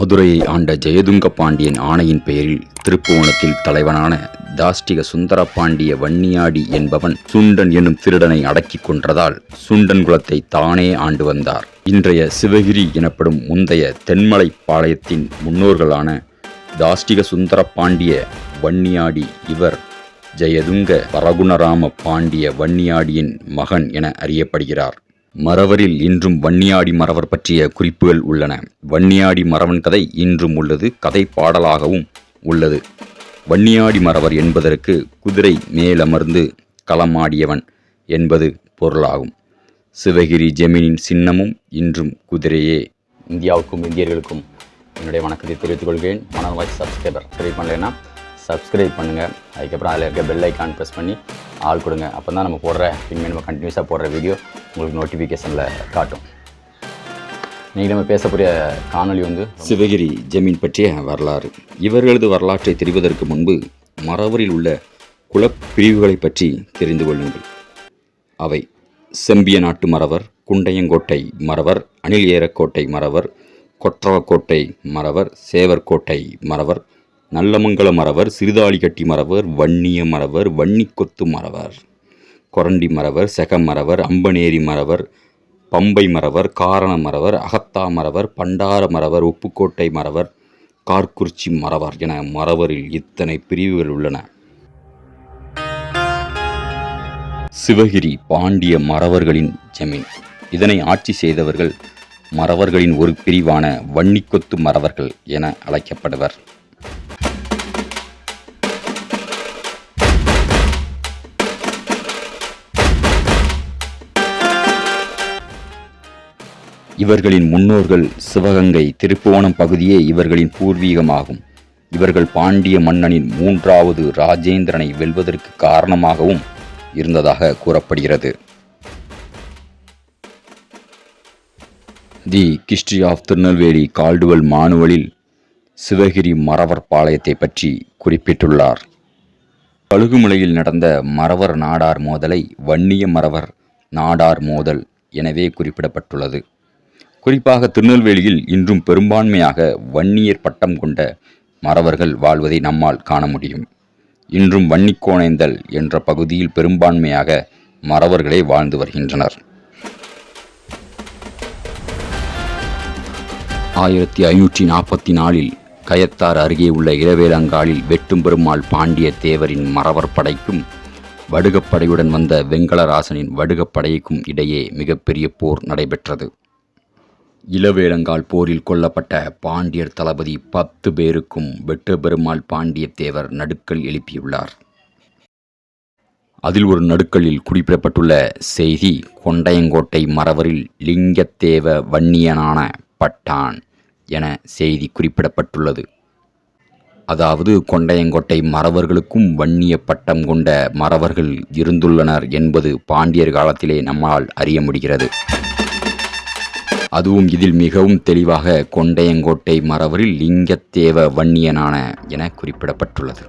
மதுரையை ஆண்ட ஜெயதுங்க பாண்டியன் ஆணையின் பெயரில் திருப்புவனத்தில் தலைவனான தாஷ்டிக சுந்தர பாண்டிய வன்னியாடி என்பவன் சுண்டன் என்னும் திருடனை அடக்கிக் கொன்றதால் சுண்டன் குலத்தை தானே ஆண்டு வந்தார். இன்றைய சிவகிரி எனப்படும் முந்தைய தென்மலை பாளையத்தின் முன்னோர்களான தாஷ்டிக சுந்தர பாண்டிய வன்னியாடி இவர் ஜெயதுங்க பரகுணராம பாண்டிய வன்னியாடியின் மகன் என அறியப்படுகிறார். மறவரில் இன்றும் வன்னியாடி மறவர் பற்றிய குறிப்புகள் உள்ளன. வன்னியாடி மறவன் கதை இன்றும் உள்ளது கதை பாடலாகவும் உள்ளது. வன்னியாடி மறவர் என்பதற்கு குதிரை மேலமர்ந்து களமாடியவன் என்பது பொருளாகும். சிவகிரி ஜெமினின் சின்னமும் இன்றும் குதிரையே. இந்தியாவுக்கும் இந்தியர்களுக்கும் என்னுடைய வணக்கத்தை தெரிவித்துக் கொள்கிறேன். மனம் சப்ஸ்கிரைபர் சப்ஸ்கிரைப் பண்ணலைன்னா சப்ஸ்கிரைப் பண்ணுங்கள் அதுக்கப்புறம் அதில் இருக்க பெல் ஐக்கான் ப்ரெஸ் பண்ணி ஆள் கொடுங்க. அப்போ தான் நம்ம போடுற இனிமேல் நம்ம கண்டினியூஸாக போடுற வீடியோ உங்களுக்கு நோட்டிஃபிகேஷனில் காட்டும். நீங்கள் நம்ம பேசக்கூடிய காணொளி வந்து சிவகிரி ஜமீன் பற்றிய வரலாறு. இவர்களது வரலாற்றை தெரிவதற்கு முன்பு மறவரில் உள்ள குலப்பிரிவுகளை பற்றி தெரிந்து கொள்ளுங்கள். அவை செம்பிய நாட்டு மறவர் குண்டையங்கோட்டை மறவர் அணில் ஏரக்கோட்டை மறவர் கொற்றவக்கோட்டை மறவர் சேவர்கோட்டை மறவர் நல்லமங்கல மறவர் சிறுதாளிகட்டி மறவர் வன்னிய மறவர் வன்னிக்கொத்து மறவர் கொரண்டி மறவர் செகமறவர் அம்பனேரி மறவர் பம்பை மறவர் காரண மறவர் அகத்தா மறவர் பண்டார மறவர் உப்புக்கோட்டை மறவர் கார்குறிச்சி மறவர் என மறவரில் இத்தனை பிரிவுகள் உள்ளன. சிவகிரி பாண்டிய மறவர்களின் ஜமீன். இதனை ஆட்சி செய்தவர்கள் மறவர்களின் ஒரு பிரிவான வன்னிக்கொத்து மறவர்கள் என அழைக்கப்படுவர். இவர்களின் முன்னோர்கள் சிவகங்கை திருப்புவனம் பகுதியே இவர்களின் பூர்வீகமாகும். இவர்கள் பாண்டிய மன்னனின் மூன்றாவது ராஜேந்திரனை வெல்வதற்கு காரணமாகவும் இருந்ததாக கூறப்படுகிறது. The history of Tirunelveli Caldwell மானுவலில் Sivagiri Maravar பாளையத்தை பற்றி குறிப்பிட்டுள்ளார். பழுகுமலையில் நடந்த மறவர் நாடார் மோதலை வன்னிய மறவர் நாடார் மோதல் எனவே குறிப்பிடப்பட்டுள்ளது. குறிப்பாக திருநெல்வேலியில் இன்றும் பெரும்பான்மையாக வன்னியர் பட்டம் கொண்ட மறவர்கள் வாழ்வதை நம்மால் காண முடியும். இன்றும் வன்னிக்கோணைந்தல் என்ற பகுதியில் பெரும்பான்மையாக மறவர்களே வாழ்ந்து வருகின்றனர். ஆயிரத்தி ஐநூற்றி நாற்பத்தி நாலில் கயத்தார் அருகே உள்ள இளவேலங்காலில் வெட்டும் பெருமாள் பாண்டிய தேவரின் மறவர் படைக்கும் வடுகப்படையுடன் வந்த வெங்கடராசனின் வடுகப்படைக்கும் இடையே மிகப்பெரிய போர் நடைபெற்றது. இளவேலங்கால் போரில் கொல்லப்பட்ட பாண்டியர் தளபதி பத்து பேருக்கும் வெட்டபெருமாள் பாண்டியத்தேவர் பாண்டிய தேவர் நடுக்கல் எழுப்பியுள்ளார். அதில் ஒரு நடுக்கலில் குறிப்பிடப்பட்டுள்ள செய்தி கொண்டையங்கோட்டை மறவரில் லிங்கத்தேவ வன்னியனான பட்டான் என செய்தி குறிப்பிடப்பட்டுள்ளது. அதாவது கொண்டையங்கோட்டை மறவர்களுக்கும் வன்னிய பட்டம் கொண்ட மறவர்கள் இருந்துள்ளனர் என்பது பாண்டியர் காலத்திலே நம்மால் அறிய முடிகிறது. அதுவும் இதில் மிகவும் தெளிவாக கொண்டையங்கோட்டை மறவரில் லிங்கத்தேவ வன்னியனான என குறிப்பிடப்பட்டுள்ளது.